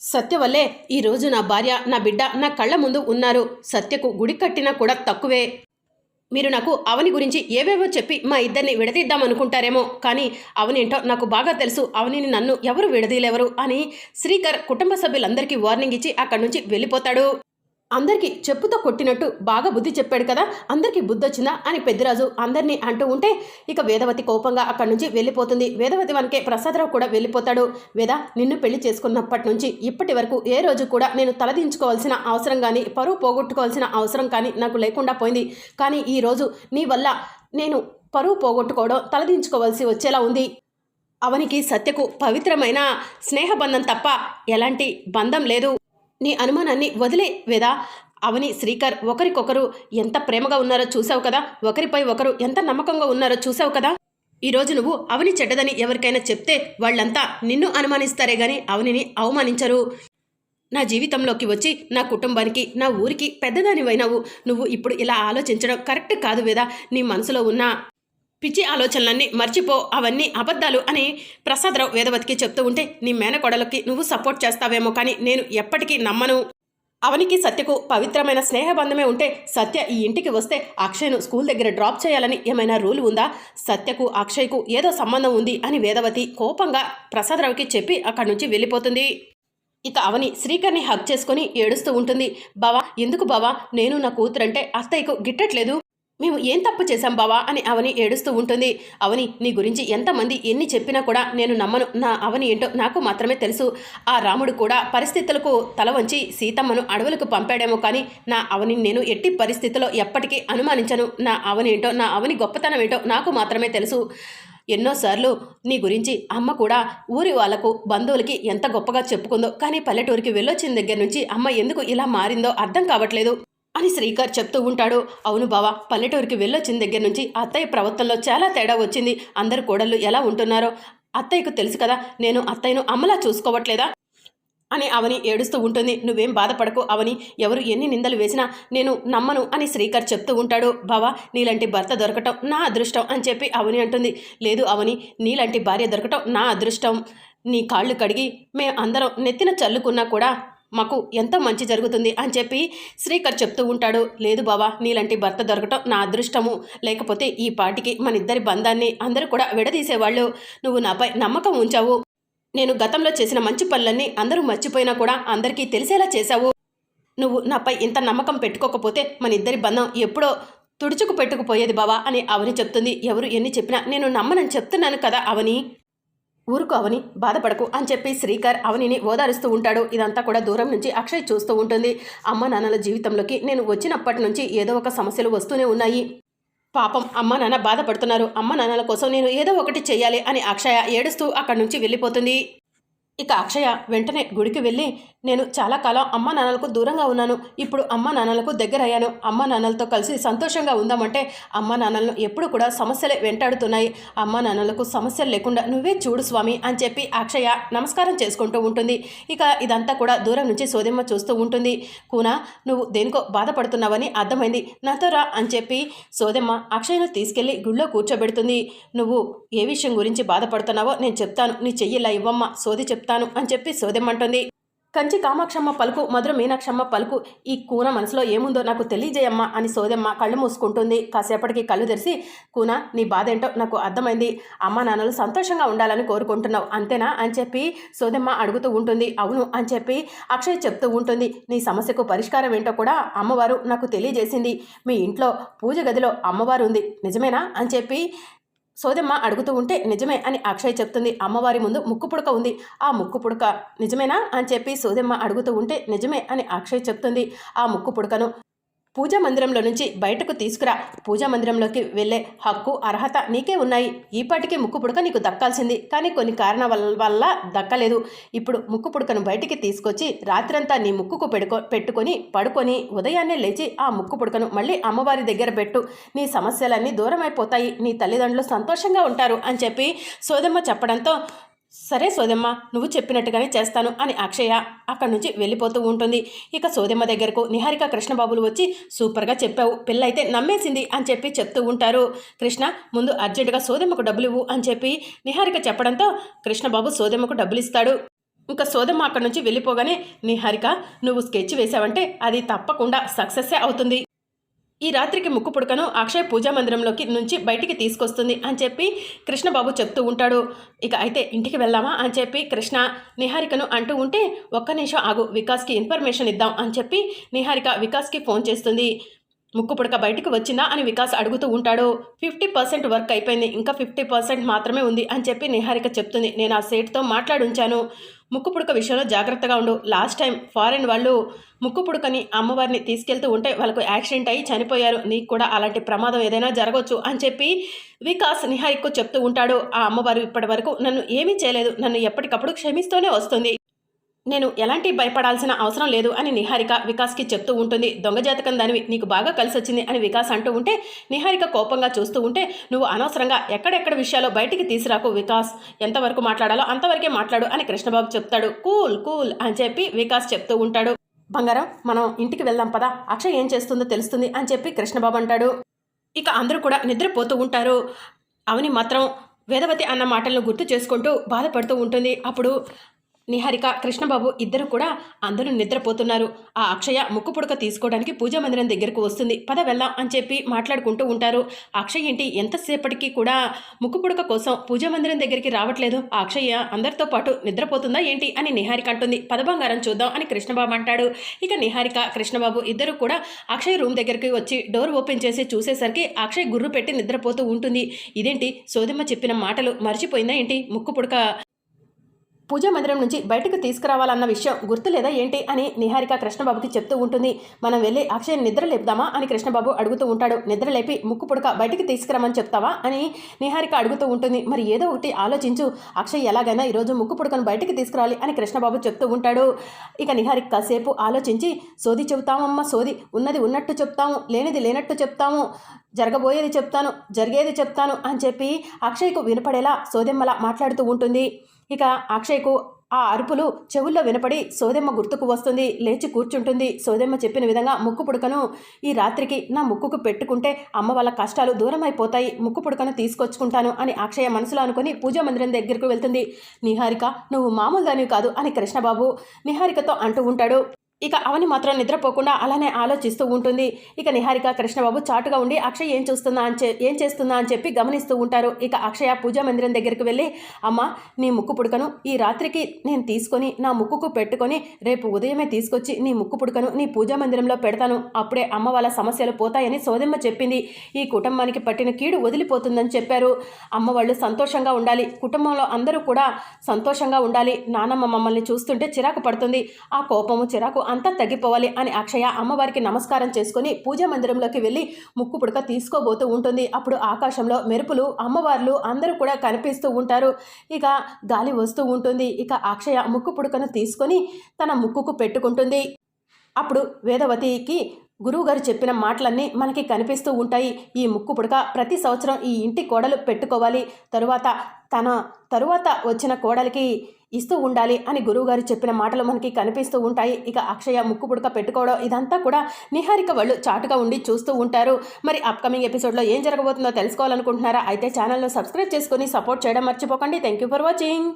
సత్య వల్లే ఈరోజు నా భార్య నా బిడ్డ నా కళ్ళ ముందు ఉన్నారు. సత్యకు గుడి కట్టినా కూడా తక్కువే. మీరు నాకు అవని గురించి ఏవేవో చెప్పి మా ఇద్దరిని విడదీద్దామనుకుంటారేమో కానీ అవనేంటో నాకు బాగా తెలుసు. అవనిని నన్ను ఎవరు విడదీయలేవరు అని శ్రీకర్ కుటుంబ సభ్యులందరికీ వార్నింగ్ ఇచ్చి అక్కడి నుంచి వెళ్ళిపోతాడు. అందరికీ చెప్పుతో కొట్టినట్టు బాగా బుద్ధి చెప్పాడు కదా అందరికీ బుద్ధి వచ్చిందా అని పెద్దిరాజు అందరినీ అంటూ ఉంటే ఇక వేదవతి కోపంగా అక్కడి నుంచి వెళ్ళిపోతుంది. వేదవతి వనకే ప్రసాదరావు కూడా వెళ్ళిపోతాడు. వేద నిన్ను పెళ్ళి చేసుకున్నప్పటి నుంచి ఇప్పటి వరకు ఏ రోజు కూడా నేను తలదించుకోవాల్సిన అవసరం కానీ పరువు పోగొట్టుకోవాల్సిన అవసరం కానీ నాకు లేకుండా పోయింది. కానీ ఈ రోజు నీ వల్ల నేను పరువు పోగొట్టుకోవడం తలదించుకోవాల్సి వచ్చేలా ఉంది. అవనికి సత్యకు పవిత్రమైన స్నేహబంధం తప్ప ఎలాంటి బంధం లేదు. నీ అనుమానాన్ని వదిలే వేదా. అవని శ్రీకర్ ఒకరికొకరు ఎంత ప్రేమగా ఉన్నారో చూసావు కదా? ఒకరిపై ఒకరు ఎంత నమ్మకంగా ఉన్నారో చూసావు కదా? ఈరోజు నువ్వు అవని చెడ్డదని ఎవరికైనా చెప్తే వాళ్ళంతా నిన్ను అనుమానిస్తారే గాని అవనిని అవమానించరు. నా జీవితంలోకి వచ్చి నా కుటుంబానికి నా ఊరికి పెద్దదానివైనావు. నువ్వు ఇప్పుడు ఇలా ఆలోచించడం కరెక్ట్ కాదు వేదా. నీ మనసులో ఉన్న పిచ్చి ఆలోచనలన్నీ మర్చిపో అవన్నీ అబద్ధాలు అని ప్రసాదరావు వేదవతికి చెప్తూ ఉంటే నీ మేనకోడలకి నువ్వు సపోర్ట్ చేస్తావేమో కానీ నేను ఎప్పటికీ నమ్మను. అవనికి సత్యకు పవిత్రమైన స్నేహబంధమే ఉంటే సత్య ఈ ఇంటికి వస్తే అక్షయ్ను స్కూల్ దగ్గర డ్రాప్ చేయాలని ఏమైనా రూల్ ఉందా? సత్యకు అక్షయ్కు ఏదో సంబంధం ఉంది అని వేదవతి కోపంగా ప్రసాదరావుకి చెప్పి అక్కడి నుంచి వెళ్ళిపోతుంది. ఇక అవని శ్రీకర్ని హక్ చేసుకొని ఏడుస్తూ ఉంటుంది. బావా ఎందుకు బావా? నేను నా కూతురంటే అత్తయ్యకు గిట్టట్లేదు. మేము ఏం తప్పు చేశాం బావా అని అవని ఏడుస్తూ ఉంటుంది. అవని నీ గురించి ఎంతమంది ఎన్ని చెప్పినా కూడా నేను నమ్మను. నా అవని ఏంటో నాకు మాత్రమే తెలుసు. ఆ రాముడు కూడా పరిస్థితులకు తల వంచి సీతమ్మను అడవులకు పంపాడేమో కానీ నా అవని నేను ఎట్టి పరిస్థితిలో ఎప్పటికీ అనుమానించను. నా అవని ఏంటో నా అవని గొప్పతనం ఏంటో నాకు మాత్రమే తెలుసు. ఎన్నోసార్లు నీ గురించి అమ్మ కూడా ఊరి వాళ్ళకు బంధువులకి ఎంత గొప్పగా చెప్పుకుందో కానీ పల్లెటూరికి వెళ్ళొచ్చిన దగ్గర నుంచి అమ్మ ఎందుకు ఇలా మారిందో అర్థం కావట్లేదు. అని శ్రీకర్ చెప్తూ ఉంటాడు. అవును బావా పల్లెటూరికి వెళ్ళొచ్చిన దగ్గర నుంచి అత్తయ్య ప్రవర్తనలో చాలా తేడా వచ్చింది. అందరు కోడళ్ళు ఎలా ఉంటున్నారో అత్తయ్యకు తెలుసు కదా నేను అత్తయ్యను అమ్మలా చూసుకోవట్లేదా? అని అవని ఏడుస్తూ ఉంటుంది. నువ్వేం బాధపడకు అవని ఎవరు ఎన్ని నిందలు వేసినా నేను నమ్మను అని శ్రీకర్ చెప్తూ ఉంటాడు. బావా నీలాంటి భర్త దొరకటం నా అదృష్టం అని చెప్పి అవని అంటుంది. లేదు అవని నీలాంటి భార్య దొరకటం నా అదృష్టం. నీ కాళ్ళు కడిగి మేము అందరం నెత్తిన చల్లుకున్నా కూడా మాకు ఎంతో మంచి జరుగుతుంది అని చెప్పి శ్రీకర్ చెప్తూ ఉంటాడు. లేదు బావా నీలాంటి భర్త దొరకటం నా అదృష్టము. లేకపోతే ఈ పాటికి మన ఇద్దరి బంధాన్ని అందరూ కూడా విడదీసేవాళ్ళు. నువ్వు నాపై నమ్మకం ఉంచావు. నేను గతంలో చేసిన మంచి పనులన్నీ అందరూ మర్చిపోయినా కూడా అందరికీ తెలిసేలా చేశావు. నువ్వు నాపై ఇంత నమ్మకం పెట్టుకోకపోతే మన ఇద్దరి బంధం ఎప్పుడో తుడుచుకు పెట్టుకుపోయేది బావా అని అవని చెప్తుంది. ఎవరు ఎన్ని చెప్పినా నేను నమ్మనని చెప్తున్నాను కదా అవని. ఊరుకు అవని బాధపడకు అని చెప్పి శ్రీకర్ అవనిని ఓదారుస్తూ ఉంటాడు. ఇదంతా కూడా దూరం నుంచి అక్షయ్ చూస్తూ ఉంటుంది. అమ్మ నాన్నల జీవితంలోకి నేను వచ్చినప్పటి నుంచి ఏదో ఒక సమస్యలు వస్తూనే ఉన్నాయి. పాపం అమ్మ నాన్న బాధపడుతున్నారు. అమ్మ నాన్నల కోసం నేను ఏదో ఒకటి చేయాలి అని అక్షయ ఏడుస్తూ అక్కడి నుంచి వెళ్ళిపోతుంది. ఇక అక్షయ వెంటనే గుడికి వెళ్ళి నేను చాలా కాలం అమ్మ నాన్నలకు దూరంగా ఉన్నాను. ఇప్పుడు అమ్మ నాన్నలకు దగ్గర అయ్యాను అమ్మ నాన్నలతో కలిసి సంతోషంగా ఉందామంటే అమ్మ నాన్నలను ఎప్పుడు కూడా సమస్యలే వెంటాడుతున్నాయి. అమ్మ నాన్నలకు సమస్యలు లేకుండా నువ్వే చూడు స్వామి అని చెప్పి అక్షయ నమస్కారం చేసుకుంటూ ఉంటుంది. ఇక ఇదంతా కూడా దూరం నుంచి సోదెమ్మ చూస్తూ ఉంటుంది. కూనా నువ్వు దేనికో బాధపడుతున్నావని అర్థమైంది. నాతో రా అని చెప్పి సోదెమ్మ అక్షయను తీసుకెళ్ళి గుళ్ళో కూర్చోబెడుతుంది. నువ్వు ఏ విషయం గురించి బాధపడుతున్నావో నేను చెప్తాను. నీ చెయ్యిలా ఇవ్వమ్మ సోది చెప్తాను అని చెప్పి సోదెమ్మంటుంది కంచి కామాక్షమ్మ పలుకు మధుర మీనాక్షమ్మ పలుకు ఈ కూన మనసులో ఏముందో నాకు తెలియజేయమ్మ అని సోదెమ్మ కళ్ళు మూసుకుంటుంది. కాసేపటికి కళ్ళు తెరిసి కూన నీ బాధ ఏంటో నాకు అర్థమైంది. అమ్మ నాన్నలు సంతోషంగా ఉండాలని కోరుకుంటున్నావు అంతేనా? అని చెప్పి సోదెమ్మ అడుగుతూ ఉంటుంది. అవును అని చెప్పి అక్షయ్ చెప్తూ ఉంటుంది. నీ సమస్యకు పరిష్కారం ఏంటో కూడా అమ్మవారు నాకు తెలియజేసింది. మీ ఇంట్లో పూజ గదిలో అమ్మవారు ఉంది నిజమేనా? అని చెప్పి సోదమ్మ అడుగుతూ ఉంటే నిజమే అని అక్షయ్ చెప్తుంది. అమ్మవారి ముందు ముక్కు పుడక ఉంది. ఆ ముక్కు పుడక నిజమేనా? అని చెప్పి సోదమ్మ అడుగుతూ ఉంటే నిజమే అని అక్షయ్ చెప్తుంది. ఆ ముక్కు పుడకను పూజా మందిరంలో నుంచి బయటకు తీసుకురా. పూజా మందిరంలోకి వెళ్ళే హక్కు అర్హత నీకే ఉన్నాయి. ఈపాటికి ముక్కు పుడక నీకు దక్కాల్సింది. కానీ కొన్ని కారణాల వల్ల- దక్కలేదు. ఇప్పుడు ముక్కు పుడకను బయటికి తీసుకొచ్చి రాత్రంతా నీ ముక్కుకు పెడుకో పెట్టుకొని పడుకొని ఉదయాన్నే లేచి ఆ ముక్కు పుడకను మళ్ళీ అమ్మవారి దగ్గర పెట్టు. నీ సమస్యలన్నీ దూరం అయిపోతాయి నీ తల్లిదండ్రులు సంతోషంగా ఉంటారు అని చెప్పి సోదమ్మ చెప్పడంతో సరే సోదమ్మ నువ్వు చెప్పినట్టుగానే చేస్తాను అని అక్షయ అక్కడి నుంచి వెళ్ళిపోతూ ఉంటుంది. ఇక సోదమ్మ దగ్గరకు నిహారిక కృష్ణబాబులు వచ్చి సూపర్గా చెప్పావు పిల్లయితే నమ్మేసింది అని చెప్పి చెప్తూ ఉంటారు. కృష్ణ ముందు అర్జెంటుగా సోదమ్మకు డబ్బులు ఇవ్వు అని చెప్పి నిహారిక చెప్పడంతో కృష్ణబాబు సోదమ్మకు డబ్బులు ఇస్తాడు. ఇంకా సోదమ్మ అక్కడి నుంచి వెళ్ళిపోగానే నిహారిక నువ్వు స్కెచ్ వేసావంటే అది తప్పకుండా సక్సెస్సే అవుతుంది. ఈ రాత్రికి ముక్కు పుడకను అక్షయ్ పూజా మందిరంలోకి నుంచి బయటికి తీసుకొస్తుంది అని చెప్పి కృష్ణబాబు చెప్తూ ఉంటాడు. ఇక అయితే ఇంటికి వెళ్దామా అని చెప్పి కృష్ణ నిహారికను అంటూ ఉంటే ఒక్క నిమిషం ఆగు వికాస్కి ఇన్ఫర్మేషన్ ఇద్దాం అని చెప్పి నిహారిక వికాస్కి ఫోన్ చేస్తుంది. ముక్కు పుడక బయటికి వచ్చిందా అని వికాస్ అడుగుతూ ఉంటాడు. ఫిఫ్టీ పర్సెంట్ వర్క్ అయిపోయింది ఇంకా ఫిఫ్టీ పర్సెంట్ మాత్రమే ఉంది అని చెప్పి నిహారిక చెప్తుంది. నేను ఆ సేట్తో మాట్లాడుంచాను. ముక్కు పుడక విషయంలో జాగ్రత్తగా ఉండు. లాస్ట్ టైం ఫారెన్ వాళ్ళు ముక్కు పుడకని అమ్మవారిని తీసుకెళ్తూ ఉంటే వాళ్ళకు యాక్సిడెంట్ అయ్యి చనిపోయారు. నీకు కూడా అలాంటి ప్రమాదం ఏదైనా జరగవచ్చు అని చెప్పి వికాస్ నిహారిక్కు చెప్తూ ఉంటాడు. ఆ అమ్మవారు ఇప్పటి వరకు నన్ను ఏమీ చేయలేదు. నన్ను ఎప్పటికప్పుడు క్షమిస్తూనే వస్తుంది. నేను ఎలాంటి భయపడాల్సిన అవసరం లేదు అని నిహారిక వికాస్కి చెప్తూ ఉంటుంది. దొంగ జాతకం దానివి నీకు బాగా కలిసి వచ్చింది అని వికాస్ అంటూ ఉంటే నిహారిక కోపంగా చూస్తూ ఉంటే నువ్వు అనవసరంగా ఎక్కడెక్కడ విషయాలు బయటికి తీసుకురాకు వికాస్. ఎంతవరకు మాట్లాడాలో అంతవరకే మాట్లాడు అని కృష్ణబాబు చెప్తాడు. కూల్ కూల్ అని చెప్పి వికాస్ చెప్తూ ఉంటాడు. బంగారం మనం ఇంటికి వెళ్దాం పదా. అక్షయ్ ఏం చేస్తుందో తెలుస్తుంది అని చెప్పి కృష్ణబాబు అంటాడు. ఇక అందరూ కూడా నిద్రపోతూ ఉంటారు. అవని మాత్రం వేదవతి అన్న మాటలను గుర్తు చేసుకుంటూ బాధపడుతూ ఉంటుంది. అప్పుడు నిహారిక కృష్ణబాబు ఇద్దరు కూడా అందరూ నిద్రపోతున్నారు. ఆ అక్షయ ముక్కు పుడక తీసుకోవడానికి పూజా మందిరం దగ్గరకు వస్తుంది. పద వెళ్దాం అని చెప్పి మాట్లాడుకుంటూ ఉంటారు. అక్షయ్ ఏంటి? ఎంతసేపటికి కూడా ముక్కు పుడక కోసం పూజా మందిరం దగ్గరికి రావట్లేదు. ఆ అక్షయ్య అందరితో పాటు నిద్రపోతుందా ఏంటి అని నిహారిక అంటుంది. పద బంగారం చూద్దాం అని కృష్ణబాబు అంటాడు. ఇక నిహారిక కృష్ణబాబు ఇద్దరు కూడా అక్షయ్ రూమ్ దగ్గరికి వచ్చి డోర్ ఓపెన్ చేసి చూసేసరికి అక్షయ్ గుర్రు పెట్టి నిద్రపోతూ ఉంటుంది. ఇదేంటి? సోదమ్మ చెప్పిన మాటలు మర్చిపోయిందా ఏంటి? ముక్కు పుడక పూజ మందిరం నుంచి బయటకు తీసుకురావాలన్న విషయం గుర్తులేదా ఏంటి అని నిహారిక కృష్ణబాబుకి చెప్తూ ఉంటుంది. మనం వెళ్ళి అక్షయ్ నిద్ర లేపుదామా అని కృష్ణబాబు అడుగుతూ ఉంటాడు. నిద్ర లేపి ముక్కు పుడక బయటికి తీసుకురమని చెప్తావా అని నిహారిక అడుగుతూ ఉంటుంది. మరి ఏదో ఒకటి ఆలోచించు. అక్షయ్ ఎలాగైనా ఈరోజు ముక్కు పుడకను బయటికి తీసుకురావాలి అని కృష్ణబాబు చెప్తూ ఉంటాడు. ఇక నిహారిక కాసేపు ఆలోచించి సోది చెబుతామమ్మ సోది. ఉన్నది ఉన్నట్టు చెప్తాము. లేనిది లేనట్టు చెప్తాము. జరగబోయేది చెప్తాను. జరిగేది చెప్తాను అని చెప్పి అక్షయ్కు వినపడేలా సోదెమ్మలా మాట్లాడుతూ ఉంటుంది. ఇక అక్షయ్కు ఆ అరుపులు చెవుల్లో వినపడి సోదెమ్మ గుర్తుకు వస్తుంది. లేచి కూర్చుంటుంది. సోదెమ్మ చెప్పిన విధంగా ముక్కు పుడకను ఈ రాత్రికి నా ముక్కుకు పెట్టుకుంటే అమ్మ వాళ్ళ కష్టాలు దూరం అయిపోతాయి ముక్కు పుడకను తీసుకొచ్చుకుంటాను అని అక్షయ మనసులో అనుకుని పూజా మందిరం దగ్గరకు వెళ్తుంది. నిహారిక నువ్వు మామూలు దానివి కాదు అని కృష్ణబాబు నిహారికతో అంటూ ఉంటాడు. ఇక అవని మాత్రం నిద్రపోకుండా అలానే ఆలోచిస్తూ ఉంటుంది. ఇక నిహారిక కృష్ణబాబు చాటుగా ఉండి అక్షయ్ ఏం చూస్తుందా అని ఏం చేస్తుందా అని చెప్పి గమనిస్తూ ఉంటారు. ఇక అక్షయ పూజా మందిరం దగ్గరికి వెళ్ళి అమ్మ నీ ముక్కు పుడకను. ఈ రాత్రికి నేను తీసుకొని నా ముక్కుకు పెట్టుకొని రేపు ఉదయమే తీసుకొచ్చి నీ ముక్కు పుడకను నీ పూజా మందిరంలో పెడతాను. అప్పుడే అమ్మ వాళ్ళ సమస్యలు పోతాయని సోదమ్మ చెప్పింది. ఈ కుటుంబానికి పట్టిన కీడు వదిలిపోతుందని చెప్పారు. అమ్మ వాళ్ళు సంతోషంగా ఉండాలి. కుటుంబంలో అందరూ కూడా సంతోషంగా ఉండాలి. నానమ్మ మమ్మల్ని చూస్తుంటే చిరాకు పడుతుంది. ఆ కోపము చిరాకు అంతా తగ్గిపోవాలి అని అక్షయ అమ్మవారికి నమస్కారం చేసుకొని పూజా మందిరంలోకి వెళ్ళి ముక్కు పుడక తీసుకోబోతూ ఉంటుంది. అప్పుడు ఆకాశంలో మెరుపులు అమ్మవార్లు అందరూ కూడా కనిపిస్తూ ఉంటారు. ఇక గాలి వస్తూ ఉంటుంది. ఇక అక్షయ ముక్కు పుడకను తీసుకొని తన ముక్కుకు పెట్టుకుంటుంది. అప్పుడు వేదవతికి గురువుగారు చెప్పిన మాటలన్నీ మనకి కనిపిస్తూ ఉంటాయి. ఈ ముక్కు పుడక ప్రతి సంవత్సరం ఈ ఇంటి కోడలు పెట్టుకోవాలి. తరువాత తన తరువాత వచ్చిన కోడలికి ఇస్తూ ఉండాలి అని గురువుగారు చెప్పిన మాటలు మనకి కనిపిస్తూ ఉంటాయి. ఇక అక్షయ ముక్కు పుడక పెట్టుకోవడం ఇదంతా కూడా నిహారిక వాళ్ళు చాటుగా ఉండి చూస్తూ ఉంటారు. మరి అప్కమింగ్ ఎపిసోడ్లో ఏం జరగబోతుందో తెలుసుకోవాలనుకుంటున్నారా? అయితే ఛానల్ను సబ్స్క్రైబ్ చేసుకొని సపోర్ట్ చేయడం మర్చిపోకండి. Thank you for watching